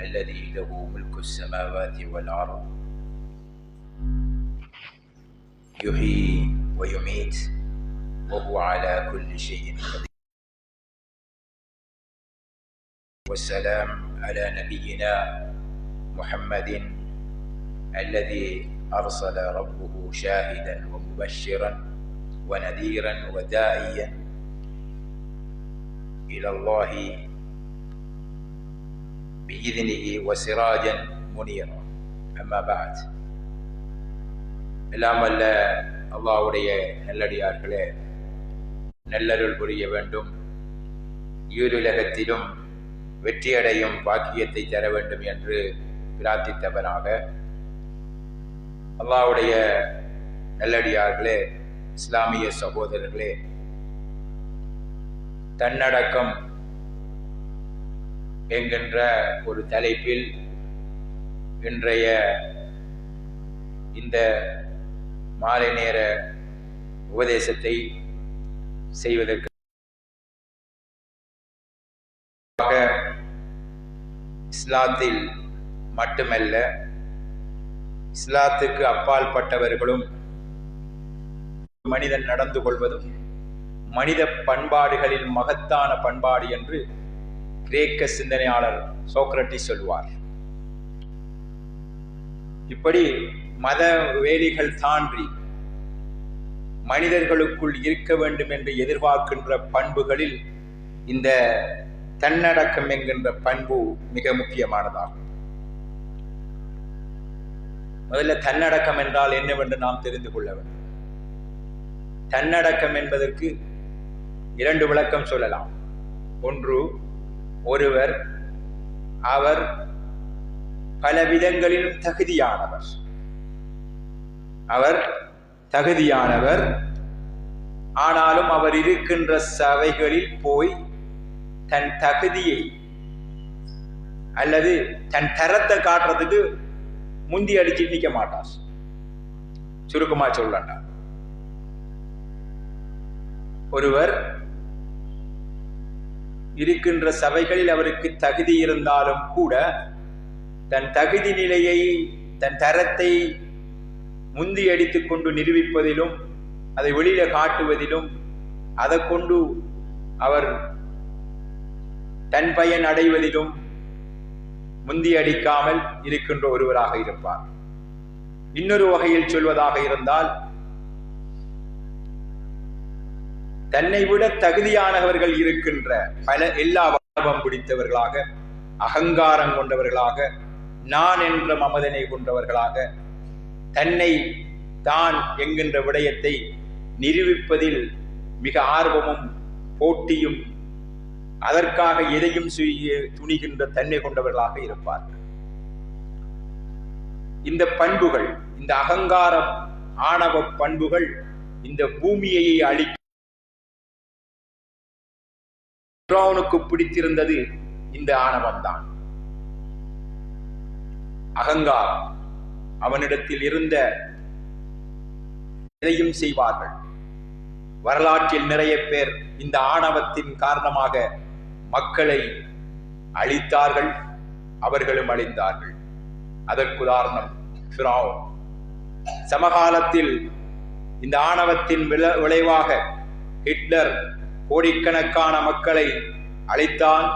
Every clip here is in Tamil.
الذي له ملك السماوات والأرض. يحيي ويميت وهو على كل شيء قدير. والسلام على نبينا محمد الذي أرسل ربه شاهدا ومبشرا ونذيرا وداعيا إلى الله بإذنه وسراجا منيرا أما بعد எல்லாம் வல்ல அல்லாவுடைய நல்லடியார்களே நல்லருள் புரிய வேண்டும் ஈருலகத்திலும் வெற்றியடையும் பாக்கியத்தை தர வேண்டும் என்று பிரார்த்தித்தவனாக அல்லாவுடைய நல்லடியார்களே இஸ்லாமிய சகோதரர்களே தன்னடக்கம் என்கின்ற ஒரு தலைப்பில் இன்றைய இந்த மாலை நேர உபதேசத்தை செய்வதற்கு இஸ்லாத்தில் மட்டுமல்ல இஸ்லாத்துக்கு அப்பால் பட்டவர்களும் மனிதன் நடந்து கொள்வதும் மனித பண்பாடுகளில் மகத்தான பண்பாடு என்று கிரேக்க சிந்தனையாளர் சோக்ரட்டி சொல்வார் இப்படி மத வேலிகள் தாண்டி மனிதர்களுக்குள் இருக்க வேண்டும் என்று எதிர்பார்க்கின்ற பண்புகளில் இந்த தன்னடக்கம் என்கின்ற பண்பு மிக முக்கியமானதாகும். முதல்ல தன்னடக்கம் என்றால் என்னவென்று நாம் தெரிந்து கொள்ள வேண்டும். தன்னடக்கம் என்பதற்கு இரண்டு விளக்கம் சொல்லலாம். ஒன்று ஒருவர் அவர் பல விதங்களிலும் தகுதியானவர். அவர் தகுதியானவர். ஆனாலும் அவர் இருக்கின்ற சபைகளில் போய் தன் தகுதியை அல்லது தன் தரத்தை காட்டுறதுக்கு முந்தி அடிச்சு நிற்க மாட்டார். சுருக்கமா சொல்லண்டா ஒருவர் இருக்கின்ற சபைகளில் அவருக்கு தகுதி இருந்தாலும் கூட தன் தகுதி நிலையை தன் தரத்தை முந்தி அடித்து கொண்டு நிரூபிப்பதிலும் அதை வெளியில காட்டுவதிலும் அதை கொண்டு அவர் தன் பயன் அடைவதிலும் முந்தி அடிக்காமல் இருக்கின்ற ஒருவராக இருப்பார். இன்னொரு வகையில் சொல்வதாக இருந்தால் தன்னை விட தகுதியானவர்கள் இருக்கின்ற பல எல்லா வாபம் பிடித்தவர்களாக அகங்காரம் கொண்டவர்களாக நான் என்ற மமதனை கொண்டவர்களாக தன்னை தான் என்கின்ற விடயத்தை நிரூபிப்பதில் மிக ஆர்வமும் போட்டியும் அதற்காக எதையும் செய்ய துணிகின்ற தன்மை கொண்டவர்களாக இருப்பார்கள். இந்த பண்புகள் இந்த அகங்காரம் ஆணவ பண்புகள் இந்த பூமியை அழிக்க பிடித்திருந்தது இந்த ஆணவம்தான். அகங்காரம் அவனிடத்தில் இருந்த எதையும் செய்வார்கள். வரலாற்றில் நிறைய பேர் இந்த ஆணவத்தின் காரணமாக மக்களை அழித்தார்கள் அவர்களும் அழிந்தார்கள். அதற்கு உதாரணம் ஃபிராவுன் சமகாலத்தில் இந்த ஆணவத்தின் விளைவாக ஹிட்லர் கோடிக்கணக்கான மக்களை அழைத்தான்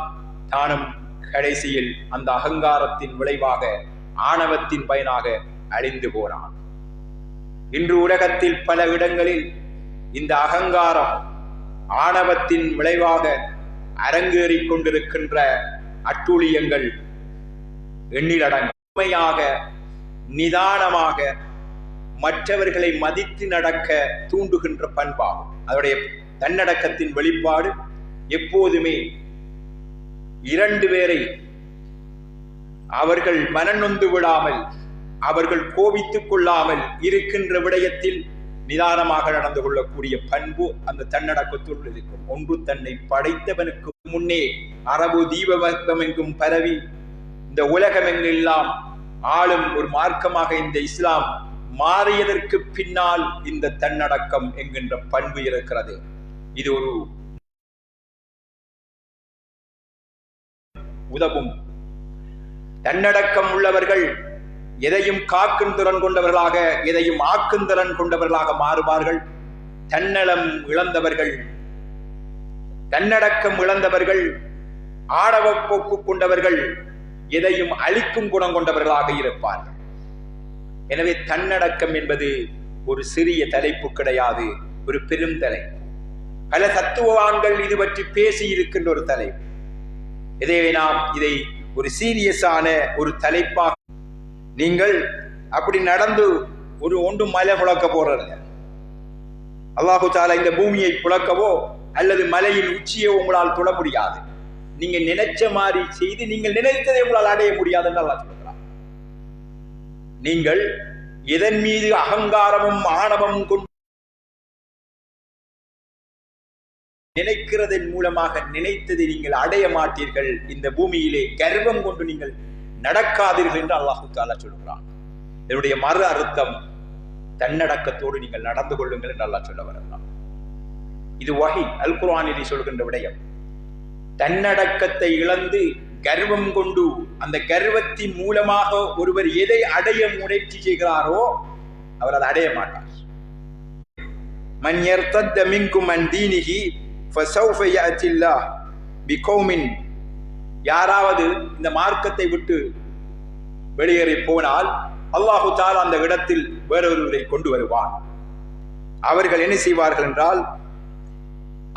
தானும் கடைசியில் அந்த அகங்காரத்தின் விளைவாக ஆணவத்தின் பயனாக அழிந்து போனான். இன்று உலகத்தில் பல இடங்களில் இந்த அகங்காரம் ஆணவத்தின் விளைவாக அரங்கேறிக் கொண்டிருக்கின்ற அட்டூழியங்கள் எண்ணிலடங்காக நிதானமாக மற்றவர்களை மதித்து நடக்க தூண்டுகின்ற பண்பாகும். அதனுடைய தன்னடக்கத்தின் வெளிப்பாடு எப்போதுமே இரண்டு பேரை அவர்கள் மனநொந்து விடாமல் அவர்கள் கோபித்துக் கொள்ளாமல் இருக்கின்ற விடயத்தில் நிதானமாக நடந்து கொள்ளக்கூடிய பண்பு அந்த தன்னடக்கத்துள் இருக்கும். ஒன்று தன்னை படைத்தவனுக்கு முன்னே அரபு தீபவர்க்கம் எங்கும் பரவி இந்த உலகம் எங்கெல்லாம் ஆளும் ஒரு மார்க்கமாக இந்த இஸ்லாம் மாறியதற்கு பின்னால் இந்த தன்னடக்கம் என்கின்ற பண்பு இருக்கிறது. இது ஒரு உதவும். தன்னடக்கம் உள்ளவர்கள் எதையும் காக்கும் திறன் கொண்டவர்களாக எதையும் ஆக்கும் திறன் கொண்டவர்களாக மாறுவார்கள். தன்னலம் இழந்தவர்கள் தன்னடக்கம் இழந்தவர்கள் ஆடவ போக்கு கொண்டவர்கள் எதையும் அழிக்கும் குணம் கொண்டவர்களாக இருப்பார்கள். எனவே தன்னடக்கம் என்பது ஒரு சிறிய தலைப்பு கிடையாது ஒரு பெரும் தலைப்பு பல தத்துவவான்கள் இது பற்றி பேசி இருக்கின்ற ஒரு தலைப்பு. இதை நாம் இதை ஒரு சீரியஸான ஒரு தலைப்பாக நீங்கள் அப்படி நடந்து ஒரு ஒன்றும் மலை புழக்க போறதில்ல. அல்லாஹு தாலா இந்த பூமியை புழக்கவோ அல்லது மலையின் உச்சியை உங்களால் தொட முடியாது. நீங்க நினைச்ச மாதிரி செய்து நீங்கள் நினைத்ததை உங்களால் அடைய முடியாது என்று நீங்கள் எதன் மீது அகங்காரமும் ஆணவமும் கொண்டு நினைக்கிறதன் மூலமாக நினைத்ததை நீங்கள் அடைய மாட்டீர்கள். இந்த பூமியிலே கர்வம் கொண்டு நீங்கள் நடக்காதீர்கள் என்று அல்லாஹு தாலா சொல்கிறான் இதனுடைய மறு அர்த்தம் தன்னடக்கத்தோடு நீங்கள் நடந்து கொள்ளுங்கள் என்று அல்லாஹ் சொல்ல வருகிறான் இது வகை அல் குரானிலே சொல்கின்ற விடயம். தன்னடக்கத்தை இழந்து கர்வம் கொண்டு அந்த கர்வத்தின் மூலமாக ஒருவர் எதை அடைய முயற்சி செய்கிறாரோ அவர் அதை அடைய மாட்டார். மன் எர்த்தத்த மின்கும் மன் தீனிகி ஃபசௌஃப யஅதி பிகோமின் பிகௌமின் யாராவது இந்த மார்க்கத்தை விட்டு வெளியேறி போனால் அல்லாஹு தால் அந்த இடத்தில் வேறொருவரை கொண்டு வருவான். அவர்கள் என்ன செய்வார்கள் என்றால்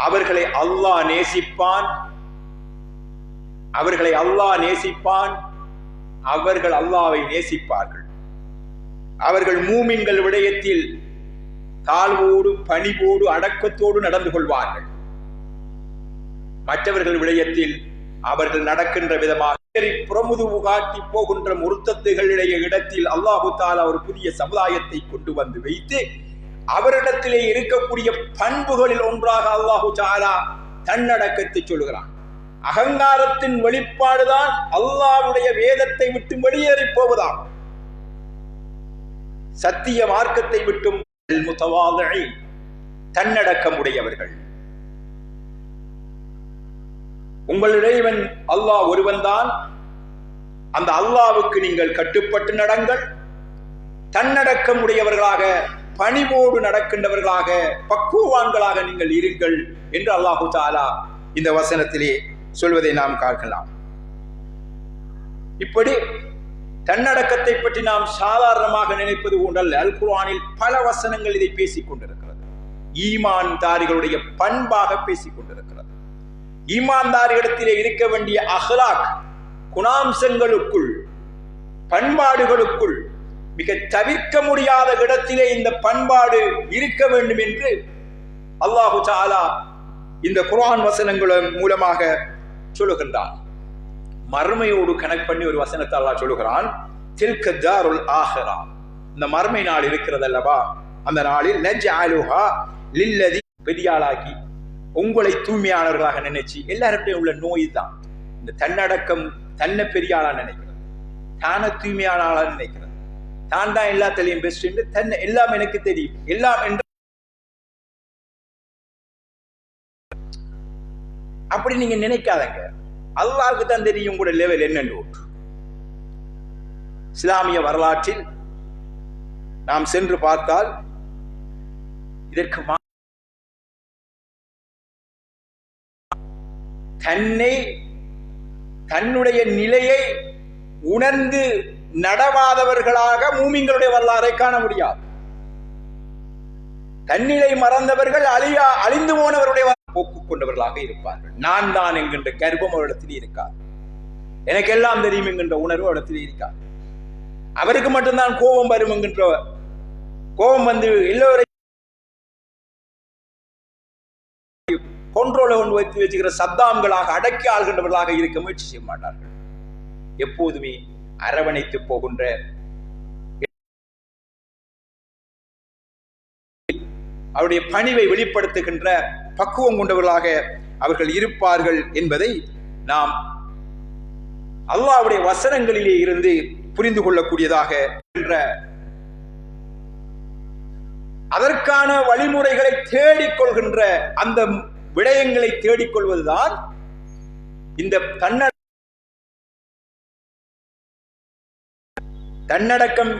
அவர்களை அல்லாஹ் நேசிப்பான். அவர்களை அல்லாஹ் நேசிப்பான். அவர்கள் அல்லாவை நேசிப்பார்கள். அவர்கள் மூமின்கள் விடயத்தில் தாழ்வோடு பணிவோடு அடக்கத்தோடு நடந்து கொள்வார்கள். மற்றவர்கள் விடயத்தில் அவர்கள் நடக்கின்ற விதமாக புறமுதுவு காட்டி போகின்ற முருத்தத்துகளுடைய இடத்தில் அல்லாஹு தாலா ஒரு புதிய சமுதாயத்தை கொண்டு வந்து வைத்து அவரிடத்திலே இருக்கக்கூடிய பண்புகளில் ஒன்றாக அல்லாஹு தாலா தன்னடக்கத்தை சொல்கிறான். அகங்காரத்தின் வெளிப்பாடுதான் அல்லாவுடைய வேதத்தை விட்டு வெளியேறி போவதாம். சத்திய மார்க்கத்தை விட்டும் தன்னடக்கம் உடையவர்கள் உங்கள் இறைவன் அல்லாஹ் ஒருவன்தான். அந்த அல்லாவுக்கு நீங்கள் கட்டுப்பட்டு நடங்கள். தன்னடக்கம் உடையவர்களாக பணிவோடு நடக்கின்றவர்களாக பக்குவான்களாக நீங்கள் இருங்கள் என்று அல்லாஹு தாலா இந்த வசனத்திலே சொல்வதை நாம் பார்க்கலாம் இப்படி தன்னடக்கத்தை பற்றி நாம் சாதாரணமாக நினைப்பது போன்றல்ல. அல் குர்ஆனில் பல வசனங்கள் இதை பேசிக் கொண்டிருக்கிறது. ஈமான் தாரிகளுடைய பண்பாக பேசிக் கொண்டிருக்கிறது. ஈமான்தாரிடத்திலே இருக்க வேண்டிய அஹ்லாக் குணாம்சங்களுக்குள் பண்பாடுகளுக்குள் மிக தவிர்க்க முடியாத இடத்திலே இந்த பண்பாடு இருக்க வேண்டும் என்று அல்லாஹு சாலா இந்த குரான் வசனங்கள் மூலமாக சொல்லுகின்றான். மர்மையோடு கனெக்ட் பண்ணி ஒரு வசனத்தை அல்லாஹ் சொல்லுகிறான் தில்க தாருல் ஆஹரா. இந்த மர்மை நாள் இருக்கிறது அல்லவா அந்த நாளில் நஜ்அலுஹா லில்லதி பெரியாளாக்கி உங்களை தூய்மையானவர்களாக நினைச்சு எல்லார்கிட்டையும் உள்ள நோய் தான் இந்த தன்னடக்கம் தன்னை பெரியாளா நினைக்கிறது. தான தூய்மையாளா நினைக்கிறது. தான் தான் எல்லாத்திலையும் பெஸ்ட் என்று தன்னை எல்லாம் எனக்கு தெரியும். எல்லாம் என்று அப்படி நீங்க நினைக்காதங்க. அல்லாவுக்கு தான் தெரியும் உங்களோட லெவல் என்னன்னு. இஸ்லாமிய வரலாற்றில் நாம் சென்று பார்த்தால் இதற்கு தன்னை தன்னுடைய நிலையை உணர்ந்து நடவாதவர்களாக மூமிங்களுடைய வரலாறை காண முடியாது. தன்னிலை மறந்தவர்கள் அழியா அழிந்து போனவருடைய போக்கு கொண்டவர்களாக இருப்பார்கள். நான் தான் என்கின்ற கர்ப்பம் அவரிடத்தில் இருக்காது எனக்கு எல்லாம் தெரியும் என்கின்ற உணர்வு அவரிடத்தில் இருக்காது. அவருக்கு மட்டும்தான் கோபம் வரும் என்கின்ற கோபம் வந்து எல்லோரையும் வைத்து வச்சுக்கிற சத்தாம்களாக அடக்கி ஆள்கின்றவர்களாக இருக்க முயற்சி செய்ய மாட்டார்கள். எப்போதுமே அரவணைத்து போகின்ற அவருடைய பணிவை வெளிப்படுத்துகின்ற பக்குவம் கொண்டவர்களாக அவர்கள் இருப்பார்கள் என்பதை நாம் அல்லாவுடைய வசனங்களிலே இருந்து புரிந்து கொள்ளக்கூடியதாக அதற்கான வழிமுறைகளை தேடிக்கொள்கின்ற அந்த விடயங்களை தேடிக்கொள்வதுதான் இந்த தன்ன தன்னடக்கம்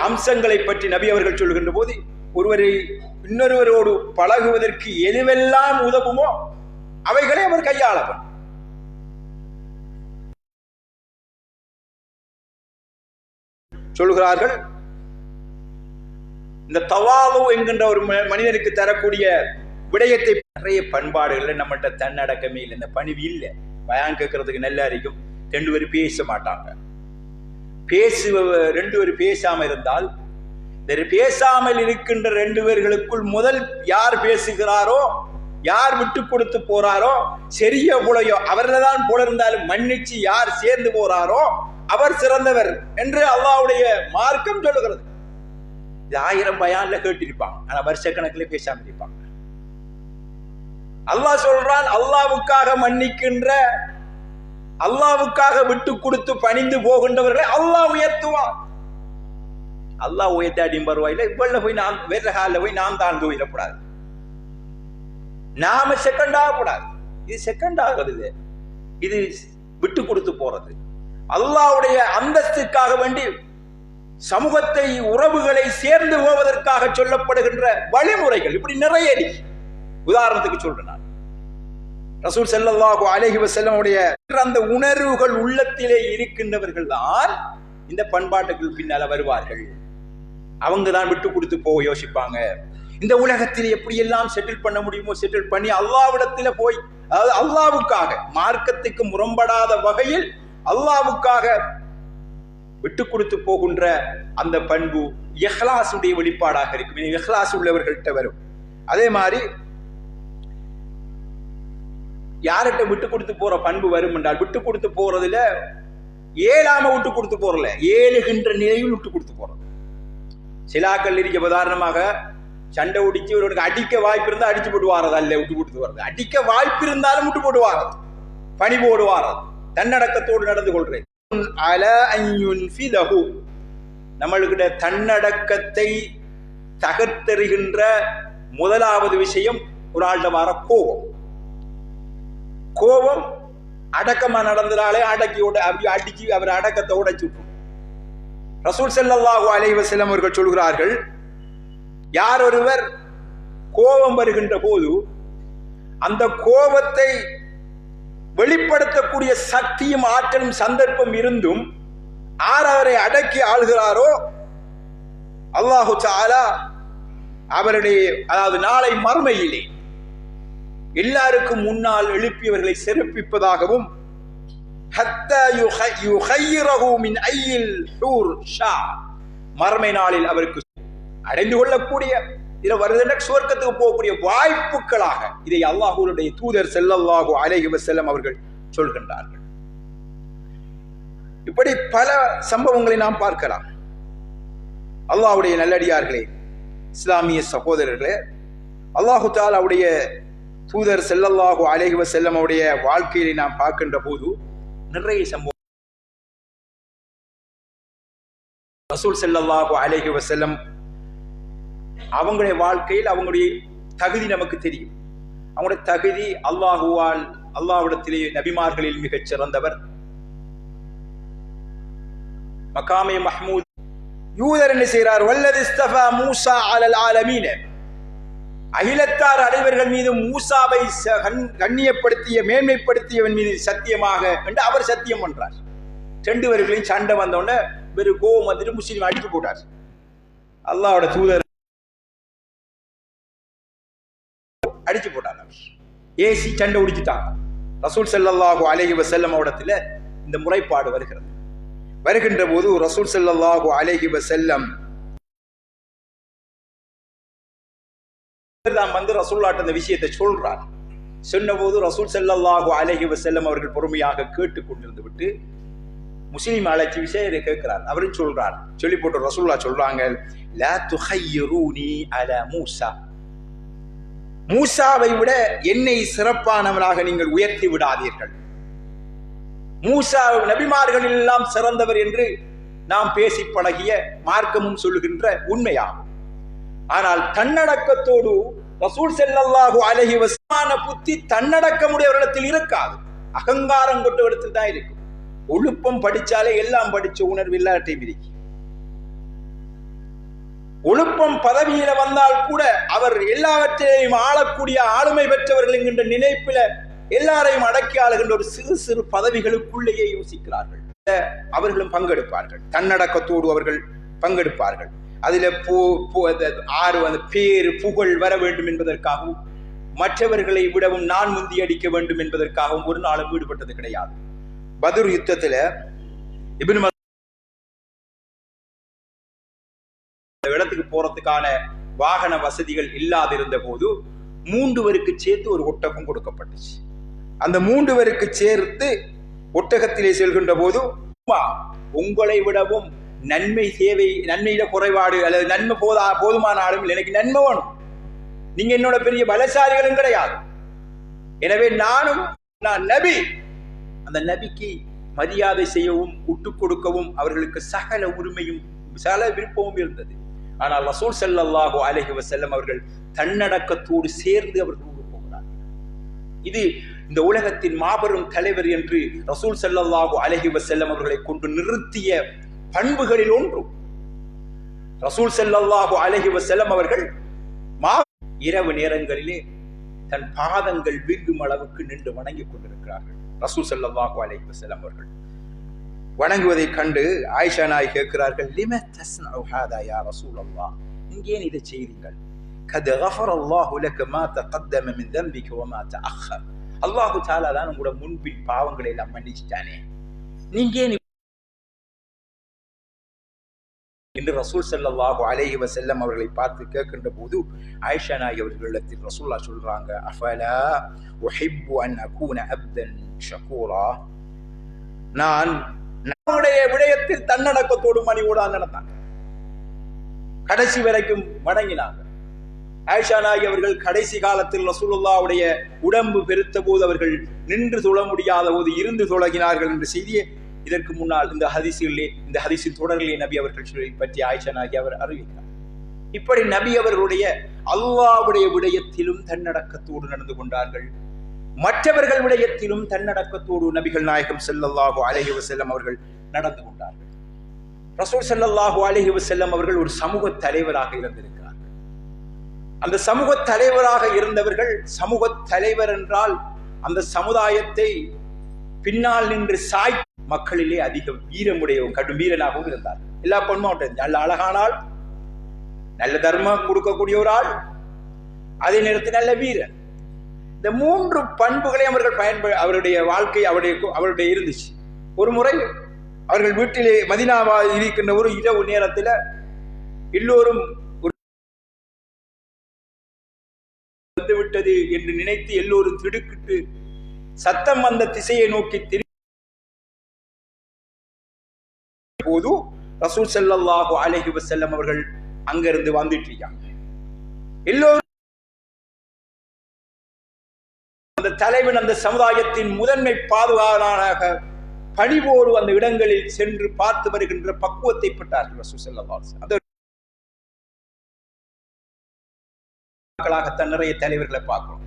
அம்சங்களை பற்றி நபி அவர்கள் சொல்கின்ற போது ஒருவரை இன்னொருவரோடு பழகுவதற்கு எதுவெல்லாம் உதவுமோ அவைகளை அவர் கையாளவர் சொல்கிறார்கள் இந்த தவாலு என்கின்ற ஒரு மனிதனுக்கு தரக்கூடிய விடயத்தை நிறைய பண்பாடுகள்ல நம்மகிட்ட தன்னடக்கமே இல்லை. இந்த பணிவு இல்லை. பயான் கேட்கறதுக்கு நல்லா இருக்கும் ரெண்டு பேரும் பேச மாட்டாங்க. பேசுவ ரெண்டு பேரும் பேசாமல் இருந்தால் பேசாமல் இருக்கின்ற ரெண்டு பேர்களுக்குள் முதல் யார் பேசுகிறாரோ யார் விட்டு கொடுத்து போறாரோ சரிய புலையோ அவர்தான் தான் போல இருந்தாலும் மன்னிச்சு யார் சேர்ந்து போறாரோ அவர் சிறந்தவர் என்று அல்லாவுடைய மார்க்கம் சொல்லுகிறது. இது ஆயிரம் பயான்ல கேட்டிருப்பாங்க. ஆனா வருஷக்கணக்கில் பேசாமல் இருப்பாங்க. அல்லாஹ் சொல்றான் அல்லாவுக்காக மன்னிக்கின்ற அல்லாவுக்காக விட்டு கொடுத்து பணிந்து போகின்றவர்களை அல்லாஹ் உயர்த்துவான். அல்லாஹ் உயர்த்தாடியும் பரவாயில்லை இவ்வளவு போய் நான் வேற காலில் போய் நான் தாழ்ந்து தூயிடக்கூடாது நாம செகண்ட் ஆகக்கூடாது இது செகண்ட் ஆகிறது இது. விட்டு கொடுத்து போறது. அல்லாவுடைய அந்தஸ்துக்காக வேண்டி சமூகத்தை உறவுகளை சேர்ந்து போவதற்காக சொல்லப்படுகின்ற வழிமுறைகள் இப்படி நிறைய உதாரணத்துக்கு சொல்றேன் நான். ரசூல் ஸல்லல்லாஹு அலைஹி வஸல்லம் அந்த உணர்வுகள் உள்ளத்திலே இருக்கின்றவர்கள் தான் இந்த பண்பாட்டுக்கு பின்னால வருவார்கள். அவங்க தான் விட்டு கொடுத்து போக யோசிப்பாங்க. இந்த உலகத்தில் எப்படியெல்லாம் செட்டில் பண்ண முடியுமோ செட்டில் பண்ணி அல்லாவிடத்தில போய் அதாவது அல்லாவுக்காக மார்க்கத்துக்கு முரம்படாத வகையில் அல்லாவுக்காக விட்டு கொடுத்து போகின்ற அந்த பண்பு எஹ்லாசுடைய வெளிப்பாடாக இருக்கும். இது இஹ்லாஸ் உள்ளவர்கள்ட்ட வரும். அதே மாதிரி யார்கிட்ட விட்டு கொடுத்து போற பண்பு வரும் என்றால் விட்டு கொடுத்து போறதுல ஏழாம விட்டு கொடுத்து போறல ஏழுகின்ற நிலையில் விட்டு கொடுத்து போறது. சிலாக்கள் இருக்க. உதாரணமாக சண்டை உடிச்சு ஒருவனுக்கு அடிக்க வாய்ப்பு இருந்தா அடிச்சு போட்டு வாரது அல்ல விட்டு கொடுத்து வர்றது அடிக்க வாய்ப்பு இருந்தாலும் விட்டு போட்டு வாரது பணி போடு வாரது தன்னடக்கத்தோடு நடந்து கொள்றேன் அல நம்மளுக்கிட்ட தன்னடக்கத்தை தகர்த்தெறிகின்ற முதலாவது விஷயம் ஒரு ஆள்கிட்ட வர கோபம் கோபம் அடக்கமா நடந்ததாலே அடக்கி உட அவர் அடக்கத்தை உடைச்சு ரசூல் ஸல்லல்லாஹு அலைஹி அவர்கள் சொல்கிறார்கள் யார் ஒருவர் கோபம் வருகின்ற போது அந்த கோபத்தை வெளிப்படுத்தக்கூடிய சக்தியும் ஆற்றலும் சந்தர்ப்பம் இருந்தும் ஆர் அவரை அடக்கி ஆள்கிறாரோ அல்லாஹு சாலா அவருடைய அதாவது நாளை மறுமையிலே எல்லாருக்கும் முன்னால் எழுப்பியவர்களை சிறப்பிப்பதாகவும் ஹத்தா ஹூர் ஷா. நாளில் அவருக்கு அடைந்து கொள்ளக்கூடிய இதுல வருதுன்னா சுவர்க்கத்துக்கு போகக்கூடிய வாய்ப்புகளாக இதை அல்லாஹூருடைய தூதர் ஸல்லல்லாஹு அலைஹி செல்லம் அவர்கள் சொல்கின்றார்கள் இப்படி பல சம்பவங்களை நாம் பார்க்கலாம் அல்லாஹுடைய நல்லடியார்களே இஸ்லாமிய சகோதரர்களே அல்லாஹு தாலாவுடைய தூதர் செல்லல்லாஹு அலைஹி செல்லம் அவருடைய வாழ்க்கையை நாம் பார்க்கின்ற போது நிறைய சம்பவம். ரசூல் செல்லல்லாஹு அலைஹி செல்லம் அவங்களுடைய வாழ்க்கையில் அவங்களுடைய தகுதி நமக்கு தெரியும். அவங்களுடைய தகுதி அல்லாஹுவால் அல்லாஹ்விடத்திலே நபிமார்களில் மிகச் சிறந்தவர். மகாமே மஹமூத். யூதர் என்ன செய்கிறார்? வல்லது இஸ்தபா மூசா அலல் ஆலமீன. அகிலத்தார் அறிவர்கள் மீது மூசாவை ச- கண்- கண்ணியப்படுத்திய மேன்மைப்படுத்தியவன் மீது சத்தியமாக என்று அவர் சத்தியம் பண்றார். ரெண்டு பேர்களையும் சண்டை வந்தோடனே வெறும் கோவம் வந்துட்டு முஸ்லீம் அடிச்சு போட்டார். அல்லாவோட தூதர் அடிச்சு போட்டார் அவர். ஏசி சண்டை உடிச்சிட்டாங்க ரசூல் செல்லல்லாஹு அலேஹி வசல்லம் இடத்துல இந்த முறைப்பாடு வருகிறது. வருகின்ற போது ரசூல் ஸல்லல்லாஹு அலைஹி செல்லம் தான் வந்து ரசூல்லாட்ட அந்த விஷயத்தை சொல்றார். சொன்னபோது ரசூல் செல்லல்லாஹு அலஹி வசல்லம் அவர்கள் பொறுமையாக கேட்டுக் கொண்டிருந்து விட்டு முஸ்லீம் அழைச்சி விஷயம் கேட்கிறார். அவரும் சொல்றார். சொல்லி போட்டு ரசூல்லா சொல்றாங்க லா துஹய்யிரூனி அல மூசா. மூசாவை விட என்னை சிறப்பானவனாக நீங்கள் உயர்த்தி விடாதீர்கள். மூசா நபிமார்கள் எல்லாம் சிறந்தவர் என்று நாம் பேசி பழகிய மார்க்கமும் சொல்லுகின்ற உண்மையாகும். ஆனால் தன்னடக்கத்தோடு ரசூல் செல்லல்லாஹு அழகி வசமான புத்தி தன்னடக்கமுடையவரிடத்தில் இருக்காது. அகங்காரம் கொண்டவரிடத்தில் தான் இருக்கும். ஒழுப்பம் படிச்சாலே எல்லாம் படிச்ச உணர்வு இல்லாட்டையும் இருக்கு ஒழுப்பம் பதவியில வந்தால் கூட அவர் எல்லாவற்றையும் ஆளக்கூடிய ஆளுமை பெற்றவர்கள் என்கின்ற நினைப்பில எல்லாரையும் அடக்கி ஆளுகின்ற ஒரு சிறு சிறு பதவிகளுக்குள்ளேயே யோசிக்கிறார்கள். அவர்களும் பங்கெடுப்பார்கள். தன்னடக்கத்தோடு அவர்கள் பங்கெடுப்பார்கள். அதில் பூ பூ அந்த ஆறு அந்த பேரு புகழ் வர வேண்டும் என்பதற்காகவும் மற்றவர்களை விடவும் நான் முந்தி அடிக்க வேண்டும் என்பதற்காகவும் ஒரு நாளும் ஈடுபட்டது கிடையாது. பதுர் யுத்தத்துல அந்த இடத்துக்கு போறதுக்கான வாகன வசதிகள் இல்லாதிருந்த போது மூன்று பேருக்கு சேர்த்து ஒரு ஒட்டகம் கொடுக்கப்பட்டுச்சு. அந்த மூன்று பேருக்கு சேர்த்து ஒட்டகத்திலே செல்கின்ற போது உங்களை விடவும் நன்மை சேவை நன்மையில குறைபாடு அல்லது நன்மை போதா போதுமான ஆளும் எனக்கு நன்மை வேணும். நீங்க என்னோட பெரிய பலசாலிகளும் கிடையாது. எனவே நானும் நான் நபி. அந்த நபிக்கு மரியாதை செய்யவும் விட்டு கொடுக்கவும் அவர்களுக்கு சகல உரிமையும் சகல விருப்பமும் இருந்தது. ஆனால் ரசூல் செல்லல்லாஹோ அலஹி வசல்லம் அவர்கள் தன்னடக்கத்தோடு சேர்ந்து அவர்களோடு போகிறார்கள் இது இந்த உலகத்தின் மாபெரும் தலைவர் என்று ரசூல் செல்லல்லாஹோ அலஹி வசல்லம் அவர்களை கொண்டு நிறுத்திய பண்புகளில் ஒன்று. ரசூல் செல்லல்லாஹு அழகி செல்லம் அவர்கள் மா இரவு நேரங்களிலே தன் பாதங்கள் வீங்கும் அளவுக்கு நின்று வணங்கிக் கொண்டிருக்கிறார்கள். ரசூல் செல்லல்லாஹு அழகி செல்லம் அவர்கள். வணங்குவதை கண்டு ஆயிஷா நாய் கேட்கிறார்கள் லிம தஸ்னஉ ஹாதா யா ரசூல் அல்லாஹ் ஏன் இதை செய்தீர்கள். கத் கஃபர் அல்லாஹு லக மா தகத்தம மின் தன்பிக வ மா அல்லாஹு தஆலா தான் உங்களோட முன்பின் பாவங்களை எல்லாம் மன்னிச்சிட்டானே. நீங்க ஏன் என்று ரசூல் செல்லல்லாஹு அலைஹி வஸல்லம் அவர்களை பார்த்து கேட்கின்ற போது ஆயிஷா நாய் அவர்களிடத்தில் ரசூல்லா சொல்றாங்க அஃபலா உஹிப்பு அன் அகூன அப்தன் ஷகூரா? நான் நம்முடைய விடயத்தில் தன்னடக்கத்தோடு மணிவோடா நடந்தாங்க கடைசி வரைக்கும் வணங்கினாங்க. ஆயிஷா நாயகி அவர்கள் கடைசி காலத்தில் ரசூலுல்லாவுடைய உடம்பு பெருத்த போது அவர்கள் நின்று தொழ முடியாத போது இருந்து தொழகினார்கள் என்ற செய்தியை இதற்கு முன்னால் இந்த ஹதிசிலே இந்த ஹதிசின் தொடரிலே நபி அவர்கள் பற்றி ஆயிஷா நாயகி அவர் அறிவித்தார் இப்படி நபி அவர்களுடைய அல்லாவுடைய விடயத்திலும் தன்னடக்கத்தோடு நடந்து கொண்டார்கள். மற்றவர்கள் விடயத்திலும் தன்னடக்கத்தோடு நபிகள் நாயகம் ஸல்லல்லாஹு அலைஹி வஸல்லம் அவர்கள் நடந்து கொண்டார்கள். ரசூல் செல்லல்லாஹோ அலைஹி வஸல்லம் அவர்கள் ஒரு சமூக தலைவராக இருந்திருக்கிறார்கள். அந்த சமூக தலைவராக இருந்தவர்கள் சமூக தலைவர் என்றால் அந்த சமுதாயத்தை பின்னால் நின்று சாய் மக்களிலே அதிக வீரமுடையவும் கடும் வீரனாகவும் இருந்தார். எல்லா பொண்ணும் நல்ல அழகானால் நல்ல தர்மம் கொடுக்கக்கூடிய ஒரு ஆள் அதே நேரத்தில் நல்ல வீரன். இந்த மூன்று பண்புகளை அவர்கள் பயன்ப அவருடைய வாழ்க்கை அவருடைய அவருடைய இருந்துச்சு. ஒரு முறை அவர்கள் வீட்டிலே மதினாவா இருக்கின்ற ஒரு இரவு நேரத்தில் எல்லோரும் வந்துவிட்டது வந்து விட்டது என்று நினைத்து எல்லோரும் திடுக்கிட்டு சத்தம் வந்த திசையை நோக்கி திரு போது ரசூல் செல்லல்லாஹு அலஹி வசல்லம் அவர்கள் அங்கிருந்து வந்துட்டு இருக்காங்க எல்லோரும் அந்த தலைவன் அந்த சமுதாயத்தின் முதன்மை பாதுகாவலனாக பணிவோடு அந்த இடங்களில் சென்று பார்த்து வருகின்ற பக்குவத்தை பெற்றார்கள் ரசூல் செல்லல்லாஹு அந்த மக்களாகத்தான் நிறைய தலைவர்களை பார்க்கிறோம்.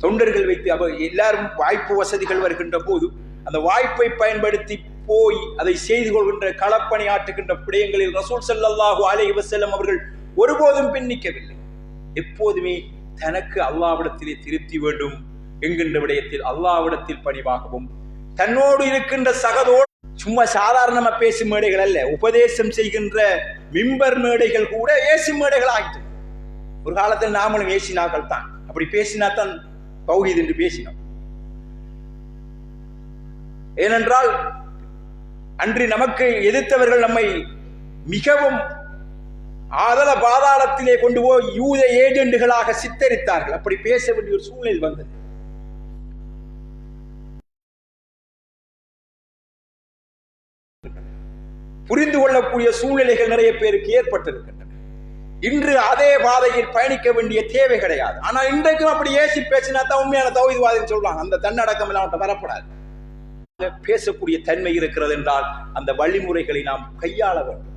தொண்டர்கள் வைத்து அவ எல்லாரும் வாய்ப்பு வசதிகள் வருகின்ற போது அந்த வாய்ப்பை பயன்படுத்தி போய் அதை செய்து கொள்கின்ற களப்பணி ஆற்றுகின்ற விடயங்களில் ரசூல் ஸல்லல்லாஹு அலேஹி வசல்லம் அவர்கள் ஒருபோதும் பின்னிக்கவில்லை. எப்போதுமே தனக்கு அல்லாவிடத்திலே திருப்தி வேண்டும் என்கின்ற விடயத்தில் அல்லாவிடத்தில் பணிவாகவும் தன்னோடு இருக்கின்ற சகதோடு சும்மா சாதாரணமா பேசும் மேடைகள் அல்ல உபதேசம் செய்கின்ற மிம்பர் மேடைகள் கூட ஏசி மேடைகள் ஆகிட்டு ஒரு காலத்தில் நாமளும் ஏசினாக்கள் தான். அப்படி பேசினா தான் பௌஹீத் என்று பேசினோம். ஏனென்றால் அன்று நமக்கு எதிர்த்தவர்கள் நம்மை மிகவும் ஆதல பாதாளத்திலே கொண்டு போய் யூத ஏஜெண்டுகளாக சித்தரித்தார்கள். அப்படி பேச வேண்டிய ஒரு சூழ்நிலை வந்தது. புரிந்து கொள்ளக்கூடிய சூழ்நிலைகள் நிறைய பேருக்கு ஏற்பட்டிருக்கின்றன. இன்று அதே பாதையில் பயணிக்க வேண்டிய தேவை கிடையாது. ஆனால் இன்றைக்கும் அப்படி ஏசி பேசினா தான் உண்மையான தௌஹீத்வாதின்னு சொல்றாங்க அந்த தன்னடக்கம் இல்லாமட்ட அவன்கிட்ட வரப்படாது. பேசக்கூடிய தன்மை இருக்கிறது என்றால் அந்த வழிமுறைகளை நாம் கையாள வேண்டும்.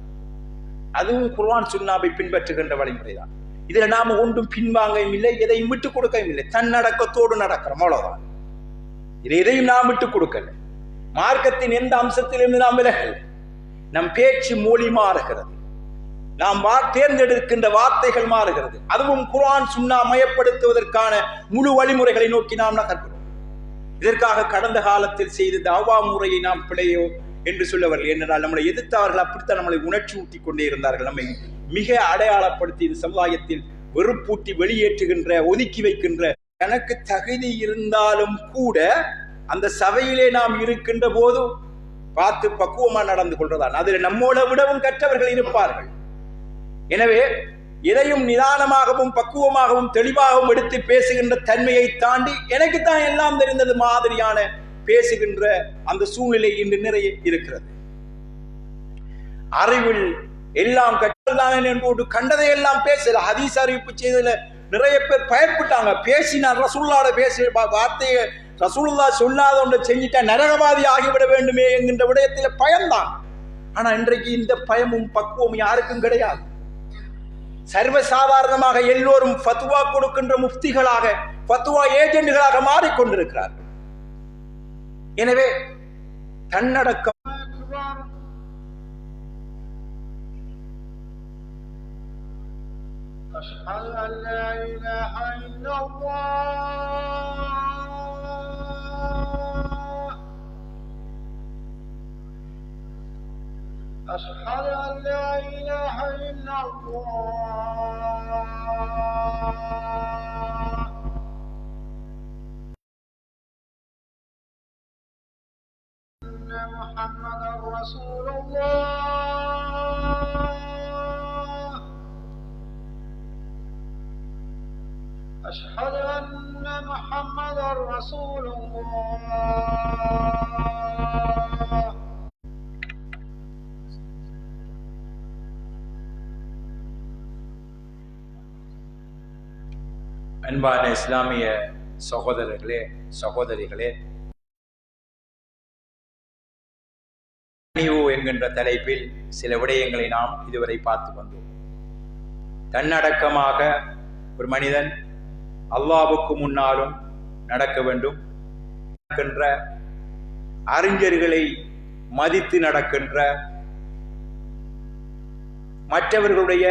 அதுவும் குர்வான் சுண்ணாவை பின்பற்றுகின்ற வழிமுறைதான். இதுல நாம ஒன்றும் பின்வாங்கவும் இல்லை எதையும் விட்டுக் கொடுக்கவும் இல்லை. தன்னடக்கத்தோடு நடக்கிறோம் அவ்வளவுதான். இது எதையும் நாம் விட்டுக் கொடுக்கல. மார்க்கத்தின் எந்த அம்சத்திலிருந்து நாம் விலகல்? நம் பேச்சு மொழி மாறுகிறது. நாம் தேர்ந்தெடுக்கின்ற வார்த்தைகள் மாறுகிறது. அதுவும் குர்ஆன் சுண்ணா மயப்படுத்துவதற்கான முழு வழிமுறைகளை நோக்கி நாம் நகர்கிறோம். இதற்காக கடந்த காலத்தில் செய்த தாவா முறையை நாம் பிழையோ என்று சொல்லவர்கள். ஏனென்றால் நம்மளை எதிர்த்தவர்கள் அப்படித்தான் நம்மளை உணர்ச்சி ஊட்டி கொண்டே இருந்தார்கள். நம்மை மிக அடையாளப்படுத்தி இந்த சமுதாயத்தில் வெறுப்பூட்டி வெளியேற்றுகின்ற ஒதுக்கி வைக்கின்ற எனக்கு தகுதி இருந்தாலும் கூட அந்த சபையிலே நாம் இருக்கின்ற போது பார்த்து பக்குவமா நடந்து கொள்றதான் அதில் நம்மோட விடவும் கற்றவர்கள் இருப்பார்கள். எனவே எதையும் நிதானமாகவும் பக்குவமாகவும் தெளிவாகவும் எடுத்து பேசுகின்ற தன்மையை தாண்டி எனக்கு தான் எல்லாம் தெரிந்தது மாதிரியான பேசுகின்ற அந்த சூழ்நிலை இன்று நிறைய இருக்கிறது. அறிவில் எல்லாம் கற்றல்தான் என்போடு கண்டதை எல்லாம் பேசல ஹதீஸ் அறிவிப்பு செய்ததுல நிறைய பேர் பயப்பட்டாங்க. பேசினார் ரசூல்லாட பேச வார்த்தையை ரசூல்லா சொல்லாத ஒன்றை செஞ்சிட்டா நரகவாதி ஆகிவிட வேண்டுமே என்கின்ற விடயத்தில் பயம்தான் ஆனா இன்றைக்கு இந்த பயமும் பக்குவமும் யாருக்கும் கிடையாது. சர்வசாதாரணமாக எல்லோரும் ஃபத்வா கொடுக்கின்ற முஃப்திகளாக ஃபத்வா ஏஜென்ட்களாக மாறிக்கொண்டிருக்கிறார்கள் எனவே தன்னடக்கம் أشهد أن لا إله إلا الله أشهد أن لا إله إلا الله. أن محمدا رسول الله. أشهد أن محمدا رسول الله. அன்பான இஸ்லாமிய சகோதரர்களே சகோதரிகளே. பணிவு என்கின்ற தலைப்பில் சில விடயங்களை நாம் இதுவரை பார்த்து வந்தோம். தன்னடக்கமாக ஒரு மனிதன் அல்லாவுக்கு முன்னாலும் நடக்க வேண்டும். நடக்கின்ற அறிஞர்களை மதித்து நடக்கின்ற மற்றவர்களுடைய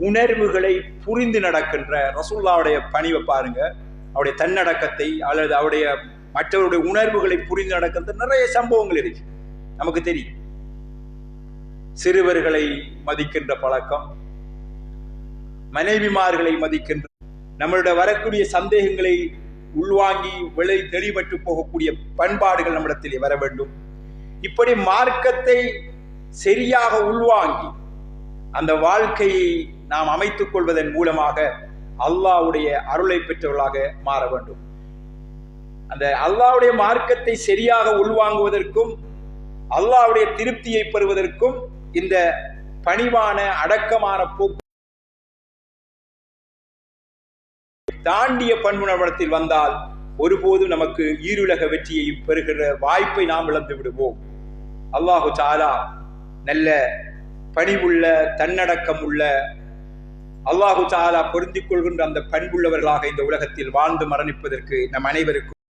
உணர்வுகளை புரிந்து நடக்கின்ற ரசூல்லாவுடைய பணிவை பாருங்க. அவருடைய தன்னடக்கத்தை அல்லது அவருடைய மற்றவருடைய உணர்வுகளை புரிந்து நடக்கிறது. நிறைய சம்பவங்கள் இருக்கு. நமக்கு தெரியும். சிறுவர்களை மதிக்கின்ற பழக்கம் மனைவிமார்களை மதிக்கின்ற நம்மளுடைய வரக்கூடிய சந்தேகங்களை உள்வாங்கி விளை தெளிவற்று போகக்கூடிய பண்பாடுகள் நம்மிடத்தில் வர வேண்டும். இப்படி மார்க்கத்தை சரியாக உள்வாங்கி அந்த வாழ்க்கையை நாம் அமைத்துக் கொள்வதன் மூலமாக அல்லாஹ்வுடைய அருளை பெற்றவர்களாக மாற வேண்டும். அந்த அல்லாஹ்வுடைய மார்க்கத்தை சரியாக உள்வாங்குவதற்கும் அல்லாஹ்வுடைய திருப்தியை பெறுவதற்கும் இந்த பணிவான அடக்கமான போக்கு தாண்டிய பண்புணர்வத்தில் வந்தால் ஒருபோதும் நமக்கு ஈருலக வெற்றியையும் பெறுகிற வாய்ப்பை நாம் இழந்து விடுவோம். அல்லாஹு சாலா நல்ல பணிவுள்ள தன்னடக்கம் உள்ள அல்லாஹு தாலா பொருந்திக் கொள்கின்ற அந்த பண்புள்ளவர்களாக இந்த உலகத்தில் வாழ்ந்து மரணிப்பதற்கு நம் அனைவருக்கும்